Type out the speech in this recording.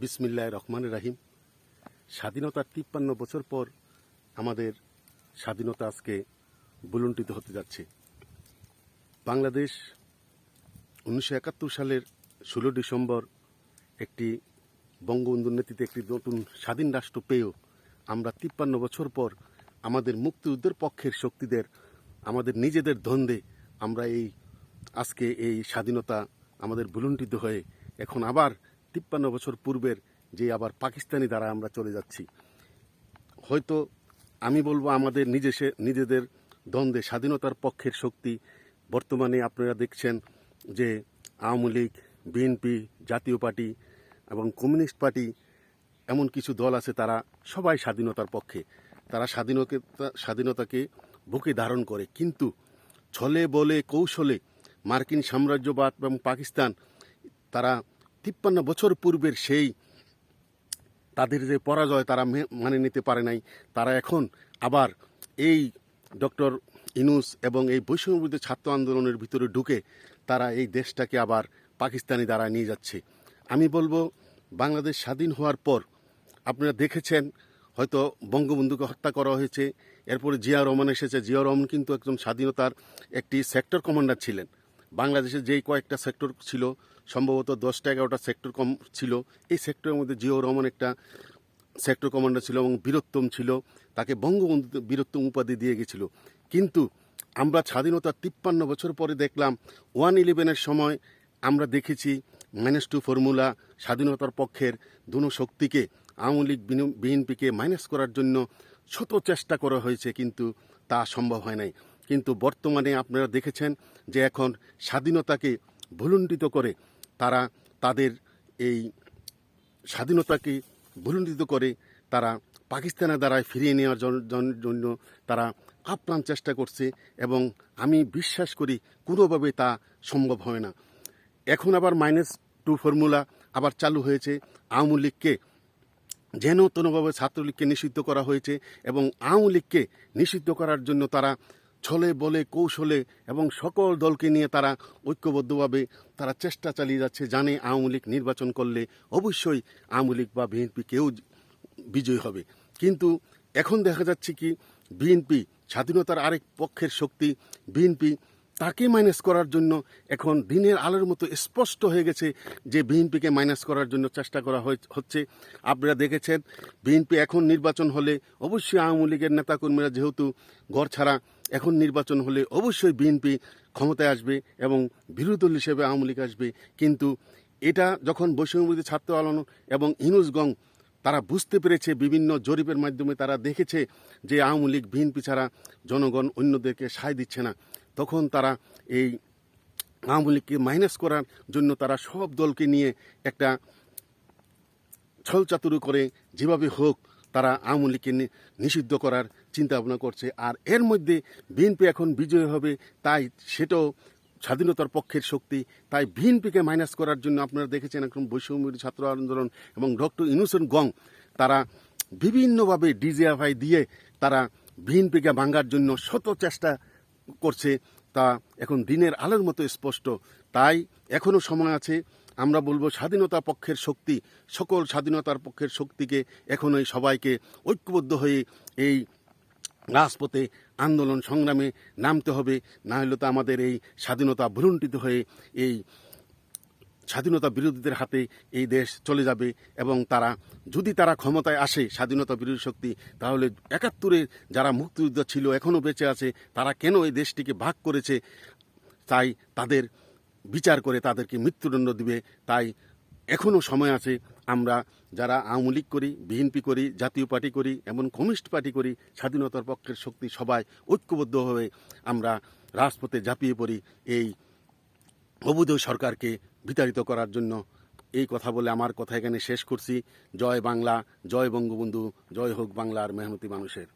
বিসমিল্লাহ রহমান রাহিম। স্বাধীনতার তিপ্পান্ন বছর পর আমাদের স্বাধীনতা আজকে বুলুন্টিত হতে যাচ্ছে। বাংলাদেশ উনিশশো একাত্তর সালের ষোলো ডিসেম্বর একটি বঙ্গবন্ধুর নেতৃত্বে একটি নতুন স্বাধীন রাষ্ট্র পেয়েও আমরা তিপ্পান্ন বছর পর আমাদের মুক্তিযুদ্ধের পক্ষের শক্তিদের, আমাদের নিজেদের দ্বন্দ্বে আমরা এই আজকে এই স্বাধীনতা আমাদের বুলুন্টিত হয়ে এখন আবার তিপ্পান্ন বছর পূর্বের যে আবার পাকিস্তানি দ্বারা আমরা চলে যাচ্ছি। হয়তো আমি বলব আমাদের নিজেসে, নিজেদের দ্বন্দ্বে, স্বাধীনতার পক্ষের শক্তি। বর্তমানে আপনারা দেখছেন যে আওয়ামী লীগ, বিএনপি, জাতীয় পার্টি এবং কমিউনিস্ট পার্টি এমন কিছু দল আছে তারা সবাই স্বাধীনতার পক্ষে। তারা স্বাধীনতা স্বাধীনতাকে বুকে ধারণ করে। কিন্তু ছলে বলে কৌশলে মার্কিন সাম্রাজ্যবাদ এবং পাকিস্তান তারা তিপ্পান্ন বছর পূর্বের সেই তাদের যে পরাজয় তারা মানে নিতে পারে নাই, তারা এখন আবার এই ডক্টর ইনুস এবং এই বৈষম্যবিরোধী ছাত্র আন্দোলনের ভিতরে ঢুকে তারা এই দেশটাকে আবার পাকিস্তানি দ্বারা নিয়ে যাচ্ছে। আমি বলব, বাংলাদেশ স্বাধীন হওয়ার পর আপনারা দেখেছেন, হয়তো বঙ্গবন্ধুকে হত্যা করা হয়েছে, এরপরে জিয়া রহমান এসেছে। জিয়া রহমান কিন্তু একজন স্বাধীনতার একটি সেক্টর কমান্ডার ছিলেন। বাংলাদেশে যেই কয়েকটা সেক্টর ছিল, সম্ভবত দশটা এগারোটা সেক্টর কম ছিল, এই সেক্টরের মধ্যে জিয়াউর রহমান একটা সেক্টর কমান্ডার ছিল এবং বীরত্তম ছিল, তাকে বঙ্গবন্ধু বীরত্তম উপাধি দিয়ে গেছিল। কিন্তু আমরা স্বাধীনতার তিপ্পান্ন বছর পরে দেখলাম, ওয়ান ইলেভেনের সময় আমরা দেখেছি মাইনাস টু ফর্মুলা স্বাধীনতার পক্ষের দুনো শক্তিকে, আওয়ামী লীগ বিএনপিকে মাইনাস করার জন্য শত চেষ্টা করা হয়েছে, কিন্তু তা সম্ভব হয় নাই। কিন্তু বর্তমানে আপনারা দেখেছেন যে এখন স্বাধীনতাকে ভুলুণ্ঠিত করে তারা তাদের এই স্বাধীনতাকে ভুলুণ্ঠিত করে তারা পাকিস্তানের দ্বারায় ফিরিয়ে নেওয়ার জন- জন- জন্য তারা আপ্রাণ চেষ্টা করছে এবং আমি বিশ্বাস করি কোনোভাবে তা সম্ভব হয় না। এখন আবার মাইনাস টু ফর্মুলা আবার চালু হয়েছে। আওয়ামী লীগকে যেন তেনভাবে ছাত্রলীগকে নিষিদ্ধ করা হয়েছে এবং আওয়ামী লীগকে নিষিদ্ধ করার জন্য তারা ছলে, বলে, কৌশলে এবং সকল দলকে নিয়ে তারা ঐক্যবদ্ধভাবে তারা চেষ্টা চালিয়ে যাচ্ছে, জানে আওয়ামী লীগ নির্বাচন করলে অবশ্যই আওয়ামী লীগ বা বিএনপি কেউ বিজয়ী হবে। কিন্তু এখন দেখা যাচ্ছে কি, বিএনপি স্বাধীনতার আরেক পক্ষের শক্তি, বিএনপি তাকে মাইনাস করার জন্য এখন দিনের আলোর মতো স্পষ্ট হয়ে গেছে যে বিএনপিকে মাইনাস করার জন্য চেষ্টা করা হচ্ছে। আপনারা দেখেছেন, বিএনপি এখন নির্বাচন হলে অবশ্যই আওয়ামী লীগের নেতাকর্মীরা যেহেতু গড় ছাড়া এখন নির্বাচন হলে অবশ্যই বিএনপি ক্ষমতায় আসবে এবং বিরোধী দল হিসেবে আওয়ামী লীগ আসবে। কিন্তু এটা যখন বৈষম্যবিরোধী ছাত্র আলোড়ন এবং ইনুসগং তারা বুঝতে পেরেছে, বিভিন্ন জরিপের মাধ্যমে তারা দেখেছে যে আওয়ামী লীগ বিএনপি ছাড়া জনগণ অন্যদেরকে সায় দিচ্ছে না। তখন তারা এই আওয়ামী লীগকে মাইনাস করার জন্য তারা সব দলকে নিয়ে একটা ছলচাতুরি করে যেভাবে হোক তারা আওয়ামী লীগকে নিষিদ্ধ করার চিন্তা ভাবনা করছে। আর এর মধ্যে বিএনপি এখন বিজয়ী হবে, তাই সেটাও স্বাধীনতার পক্ষের শক্তি। তাই বিএনপিকে মাইনাস করার জন্য আপনারা দেখেছেন এখন বৈষম্যবিরোধী ছাত্র আন্দোলন এবং ডক্টর ইনুসেন গং, তারা বিভিন্নভাবে ডিজিএফআই দিয়ে তারা বিএনপিকে ভাঙার জন্য শত চেষ্টা করছে। তা এখন দিনের আলোর মতো স্পষ্ট। তাই এখনও সময় আছে আমরা বলব স্বাধীনতা পক্ষের শক্তি, সকল স্বাধীনতার পক্ষের শক্তিকে এখনই সবাইকে ঐক্যবদ্ধ হয়ে এই রাজপথে আন্দোলন সংগ্রামে নামতে হবে। না হলে তো আমাদের এই স্বাধীনতা ভুলুণ্ঠিত হয়ে এই স্বাধীনতা বিরোধীদের হাতে এই দেশ চলে যাবে এবং তারা, যদি তারা ক্ষমতায় আসে স্বাধীনতা বিরোধী শক্তি, তাহলে একাত্তরে যারা মুক্তিযুদ্ধ ছিল, এখনও বেঁচে আছে, তারা কেন এই দেশটিকে ভাগ করেছে? তাই তাদের বিচার করে তাদেরকে মৃত্যুদণ্ড দিবে, তাই এখনও সময় আছে। আমরা যারা আওয়ামী লীগ করি বিএনপি করি, জাতীয় পার্টি করি, এমন কমিউনিস্ট পার্টি করি, স্বাধীনতার পক্ষের শক্তি সবাই ঐক্যবদ্ধভাবে আমরা রাজপথে ঝাঁপিয়ে পড়ি এই অবৈধ সরকারকে বিতাড়িত করার জন্য। এই কথা বলে আমার কথা এখানে শেষ করছি। জয় বাংলা, জয় বঙ্গবন্ধু, জয় হোক বাংলার মেহনতি মানুষের।